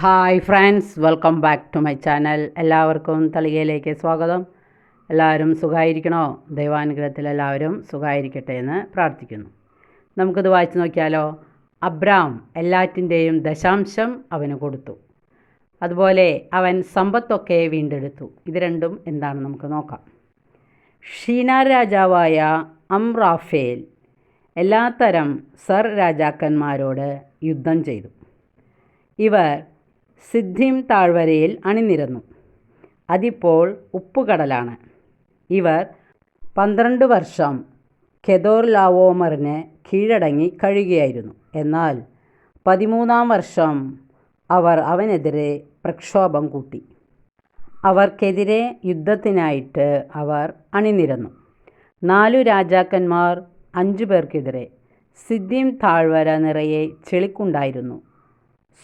Hi friends welcome back to my channel എല്ലാവർക്കും തളികയിലേക്ക് സ്വാഗതം. എല്ലാവരും സുഖമായിരിക്കണോ ദൈവാനുഗ്രഹത്തിൽ എല്ലാവരും സുഖമായിരിക്കട്ടെ എന്ന് പ്രാർത്ഥിക്കുന്നു. നമുക്കിത് വായിച്ചു നോക്കിയാലോ? അബ്രാം എല്ലാറ്റിന്റെയും ദശാംശം അവന് കൊടുത്തു. അതുപോലെ അവൻ സമ്പത്തൊക്കെ വീണ്ടെടുത്തു. ഇത് രണ്ടും എന്താണ് നമുക്ക് നോക്കാം. ഷീന രാജാവായ അംറാഫേൽ എല്ലാത്തരം സർ രാജാക്കന്മാരോട് യുദ്ധം ചെയ്തു. ഇവർ സിദ്ധിം താഴ്വരയിൽ അണിനിരന്നു. അതിപ്പോൾ ഉപ്പുകടലാണ്. ഇവർ പന്ത്രണ്ട് വർഷം ഖെദോർ ലാവോമറിന് കീഴടങ്ങി കഴിയുകയായിരുന്നു. എന്നാൽ പതിമൂന്നാം വർഷം അവർ അവനെതിരെ പ്രക്ഷോഭം കൂട്ടി. അവർക്കെതിരെ യുദ്ധത്തിനായിട്ട് അവർ അണിനിരന്നു. നാലു രാജാക്കന്മാർ അഞ്ചു പേർക്കെതിരെ സിദ്ധിം താഴ്വര നിറയെ ചെളിക്കുണ്ടായിരുന്നു.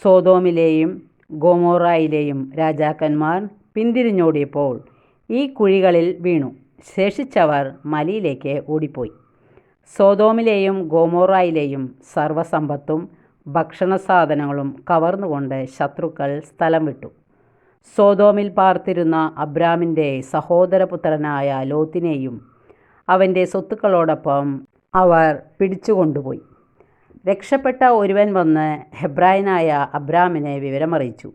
സോതോമിലെയും ഗോമോറായിലെയും രാജാക്കന്മാർ പിന്തിരിഞ്ഞോടിയപ്പോൾ ഈ കുഴികളിൽ വീണു. ശേഷിച്ചവർ മലയിലേക്ക് ഓടിപ്പോയി. സോതോമിലെയും ഗോമോറായിലെയും സർവസമ്പത്തും ഭക്ഷണ സാധനങ്ങളും കവർന്നുകൊണ്ട് ശത്രുക്കൾ സ്ഥലം വിട്ടു. സോതോമിൽ പാർത്തിരുന്ന അബ്രാമിന്റെ സഹോദരപുത്രനായ ലോത്തിനെയും അവന്റെ സ്വത്തുക്കളോടൊപ്പം അവർ പിടിച്ചുകൊണ്ടുപോയി. രക്ഷപ്പെട്ട ഒരുവൻ വന്ന് ഹെബ്രായനായ അബ്രാമിനെ വിവരമറിയിച്ചു.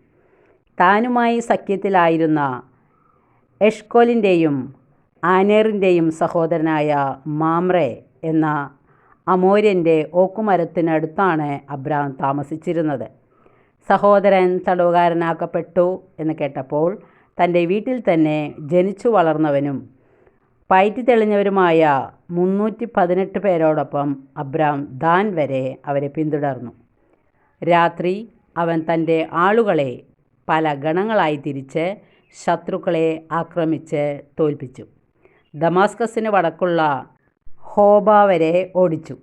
താനുമായി സഖ്യത്തിലായിരുന്ന എഷ്കോലിന്റെയും ആനേറിന്റെയും സഹോദരനായ മാമ്രെ എന്ന അമോര്യന്റെ ഓക്കുമരത്തിനടുത്താണ് അബ്രാം താമസിച്ചിരുന്നത്. സഹോദരൻ തടവുകാരനാക്കപ്പെട്ടു എന്ന് കേട്ടപ്പോൾ തന്റെ വീട്ടിൽ തന്നെ ജനിച്ചു വളർന്നവനും പയറ്റി തെളിഞ്ഞവരുമായ മുന്നൂറ്റി പതിനെട്ട് പേരോടൊപ്പം അബ്രാം ദാൻ വരെ അവരെ പിന്തുടർന്നു. രാത്രി അവൻ തന്റെ ആളുകളെ പല ഗണങ്ങളായി തിരിച്ച് ശത്രുക്കളെ ആക്രമിച്ച് തോൽപ്പിച്ചു. ദമാസ്കസിന് വടക്കുള്ള ഹോബ വരെ ഓടിച്ചു.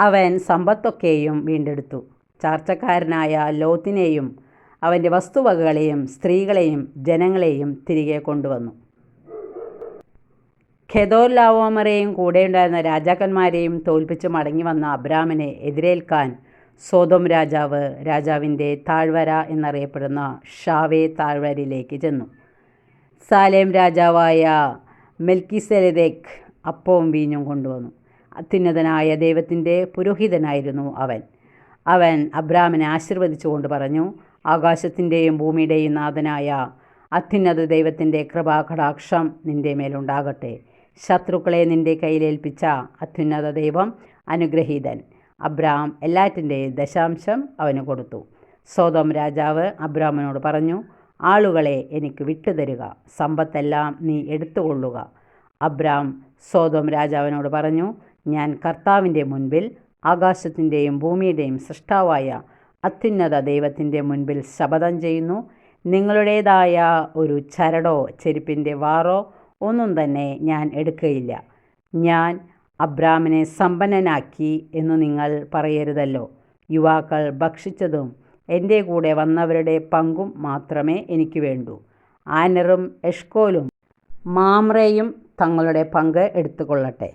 അവൻ സമ്പത്തൊക്കെയും വീണ്ടെടുത്തു. ചാർച്ചക്കാരനായ ലോത്തിനെയും അവന്റെ വസ്തുവകകളെയും സ്ത്രീകളെയും ജനങ്ങളെയും തിരികെ കൊണ്ടുവന്നു. ഖെദോർ കൂടെ ഉണ്ടായിരുന്ന രാജാക്കന്മാരെയും തോൽപ്പിച്ച് മടങ്ങി വന്ന അബ്രാമിനെ എതിരേൽക്കാൻ സോതോം രാജാവ് രാജാവിന്റെ താഴ്വര എന്നറിയപ്പെടുന്ന ഷാവേ താഴ്വരയിലേക്ക് ചെന്നു. സാലേം രാജാവായ മെൽക്കിസെലദേക്ക് അപ്പവും വീഞ്ഞും കൊണ്ടുവന്നു. അത്യുന്നതനായ ദൈവത്തിന്റെ പുരോഹിതനായിരുന്നു അവൻ. അവൻ അബ്രാമിനെ ആശീർവദിച്ചുകൊണ്ട് പറഞ്ഞു ആകാശത്തിന്റെയും ഭൂമിയുടെയും നാഥനായ അത്യുന്നത ദൈവത്തിന്റെ കൃപാകടാക്ഷം നിന്റെ മേലുണ്ടാകട്ടെ. ശത്രുക്കളെ നിന്റെ കയ്യിലേൽപ്പിച്ച അത്യുന്നത ദൈവം അനുഗ്രഹീതൻ. അബ്രാം എല്ലാറ്റിന്റെയും ദശാംശം അവന് കൊടുത്തു. സോതോം രാജാവ് അബ്രാമിനോട് പറഞ്ഞു ആളുകളെ എനിക്ക് വിട്ടുതരിക സമ്പത്തെല്ലാം നീ എടുത്തുകൊള്ളുക. അബ്രാം സോതോം രാജാവിനോട് പറഞ്ഞു ഞാൻ കർത്താവിന്റെ മുൻപിൽ ആകാശത്തിന്റെയും ഭൂമിയുടെയും സൃഷ്ടാവായ അത്യുന്നത ദൈവത്തിന്റെ മുൻപിൽ ശപഥം ചെയ്യുന്നു. നിങ്ങളുടേതായ ഒരു ചരടോ ചെരുപ്പിന്റെ വാറോ ഒന്നും തന്നെ ഞാൻ എടുക്കുകയില്ല. ഞാൻ അബ്രാമിനെ സമ്പന്നനാക്കി എന്ന് നിങ്ങൾ പറയരുതല്ലോ. യുവാക്കൾ ഭക്ഷിച്ചതും എന്റെ കൂടെ വന്നവരുടെ പങ്കും മാത്രമേ എനിക്ക് വേണ്ടൂ. ആനറും എഷ്കോലും മാമ്രയും തങ്ങളുടെ പങ്ക് എടുത്തുകൊള്ളട്ടെ.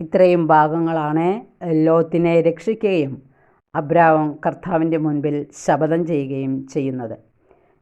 ഇത്രയും ഭാഗങ്ങളാണ് ലോത്തിനെ രക്ഷിക്കുകയും അബ്രാവും കർത്താവിന്റെ മുൻപിൽ ശപഥം ചെയ്യുകയും ചെയ്യുന്നത്.